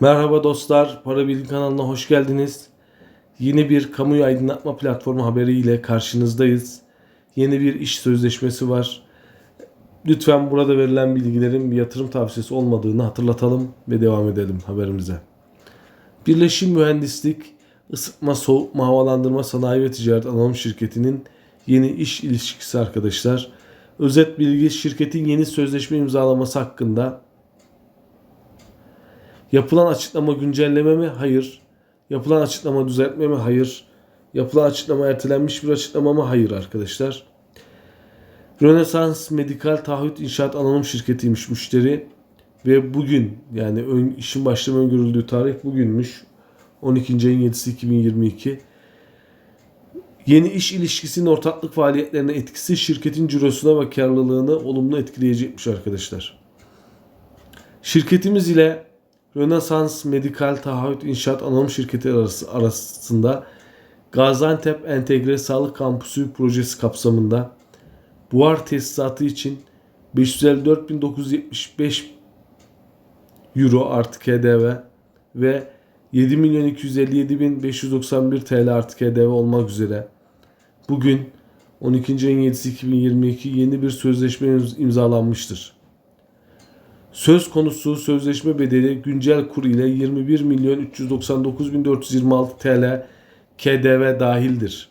Merhaba dostlar, Para Bilgi kanalına hoş geldiniz. Yeni bir kamuyu aydınlatma platformu haberiyle karşınızdayız. Yeni bir iş sözleşmesi var. Lütfen burada verilen bilgilerin bir yatırım tavsiyesi olmadığını hatırlatalım ve devam edelim haberimize. Birleşim Mühendislik, Isıtma, Soğutma, Havalandırma Sanayi ve Ticaret Anonim Şirketi'nin yeni iş ilişkisi arkadaşlar. Özet bilgi şirketin yeni sözleşme imzalaması hakkında Yapılan açıklama güncelleme mi? Hayır. Yapılan açıklama düzeltme mi? Hayır. Yapılan açıklama ertelenmiş bir açıklama mı? Hayır arkadaşlar. Rönesans Medikal Taahhüt İnşaat Anonim Şirketi'ymiş müşteri. Ve bugün yani ön, işin başlama öngörüldüğü tarih bugünmüş. 12. ayın 7'si 2022. Yeni iş ilişkisinin ortaklık faaliyetlerine etkisi şirketin cirosuna ve karlılığını olumlu etkileyecekmiş arkadaşlar. Şirketimiz ile Rönesans Medikal Taahhüt İnşaat Anonim Şirketi arası, arasında Gaziantep Entegre Sağlık Kampüsü projesi kapsamında buhar tesisatı için 554.975 Euro artı KDV ve 7.257.591 TL artı KDV olmak üzere bugün 12. ayın 7'si 2022 yeni bir sözleşme imzalanmıştır. Söz konusu sözleşme bedeli güncel kur ile 21 milyon 399 bin 426 TL KDV dahildir.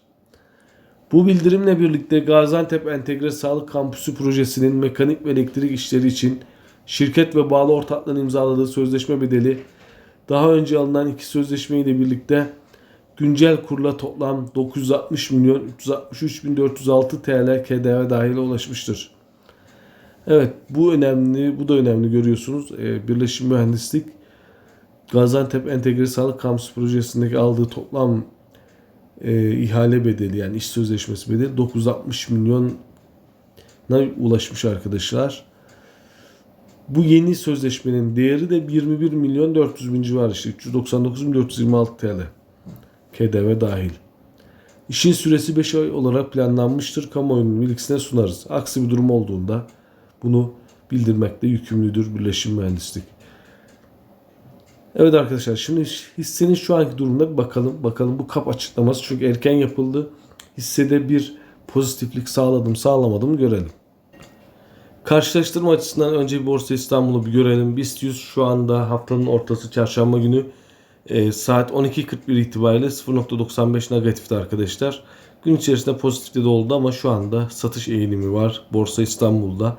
Bu bildirimle birlikte Gaziantep Entegre Sağlık Kampüsü projesinin mekanik ve elektrik işleri için şirket ve bağlı ortaklığın imzaladığı sözleşme bedeli daha önce alınan iki sözleşme ile birlikte güncel kurla toplam 960 milyon 363 bin 406 TL KDV dahil ulaşmıştır. Evet bu önemli, bu da önemli görüyorsunuz. Ee, Birleşim Mühendislik Gaziantep Entegre Sağlık Kampüsü projesindeki aldığı toplam e, ihale bedeli yani iş sözleşmesi bedeli 960 milyona ulaşmış arkadaşlar. Bu yeni sözleşmenin değeri de 21 milyon 400 bin civarı işte 399 bin 426 TL. KDV dahil. İşin süresi 5 ay olarak planlanmıştır. Kamuoyunun bilgisine sunarız. Aksi bir durum olduğunda bunu bildirmekle yükümlüdür Birleşim Mühendislik. Evet arkadaşlar şimdi hissenin şu anki durumuna bir bakalım. Bakalım bu kap açıklaması çok erken yapıldı. Hissede bir pozitiflik sağladım sağlamadım görelim. Karşılaştırma açısından önce bir Borsa İstanbul'u bir görelim. BIST 100 şu anda haftanın ortası çarşamba günü e, saat 12.41 itibariyle 0.95 negatifti arkadaşlar. Gün içerisinde pozitifte de oldu ama şu anda satış eğilimi var Borsa İstanbul'da.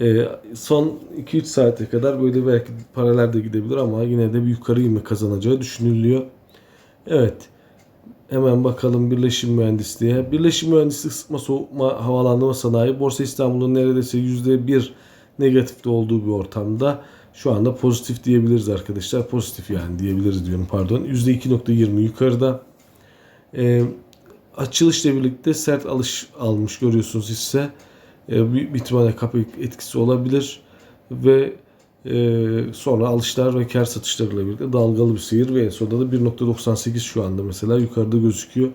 E, son 2-3 saate kadar böyle belki paralar da gidebilir ama yine de bir yukarı ivme kazanacağı düşünülüyor. Evet. Hemen bakalım Birleşim Mühendisliğe. Birleşim Mühendislik ısıtma soğutma havalandırma sanayi Borsa İstanbul'un neredeyse %1 negatifte olduğu bir ortamda şu anda pozitif diyebiliriz arkadaşlar. Pozitif yani diyebiliriz diyorum pardon. %2.20 yukarıda. E, açılışla birlikte sert alış almış görüyorsunuz hisse e, bir ihtimalle kapı etkisi olabilir ve e, sonra alışlar ve kar satışlarıyla birlikte dalgalı bir seyir ve en sonunda da 1.98 şu anda mesela yukarıda gözüküyor.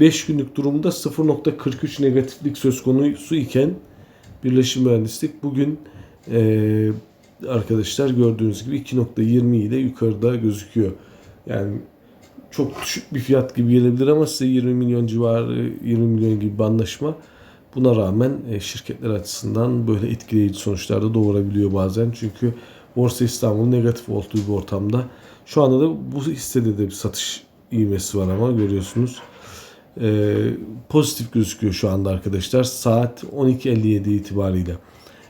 5 günlük durumda 0.43 negatiflik söz konusu iken Birleşim Mühendislik bugün e, arkadaşlar gördüğünüz gibi 2.20 ile yukarıda gözüküyor. Yani çok düşük bir fiyat gibi gelebilir ama size 20 milyon civarı 20 milyon gibi bir anlaşma Buna rağmen e, şirketler açısından böyle etkileyici sonuçlar da doğurabiliyor bazen. Çünkü Borsa İstanbul negatif olduğu bir ortamda. Şu anda da bu hissede de bir satış ivmesi var ama görüyorsunuz. Ee, pozitif gözüküyor şu anda arkadaşlar. Saat 12.57 itibariyle.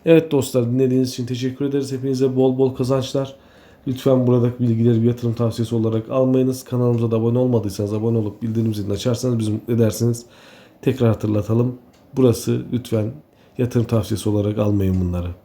Evet dostlar dinlediğiniz için teşekkür ederiz. Hepinize bol bol kazançlar. Lütfen buradaki bilgileri bir yatırım tavsiyesi olarak almayınız. Kanalımıza da abone olmadıysanız abone olup bildirim zilini açarsanız bizi mutlu edersiniz. Tekrar hatırlatalım. Burası lütfen yatırım tavsiyesi olarak almayın bunları.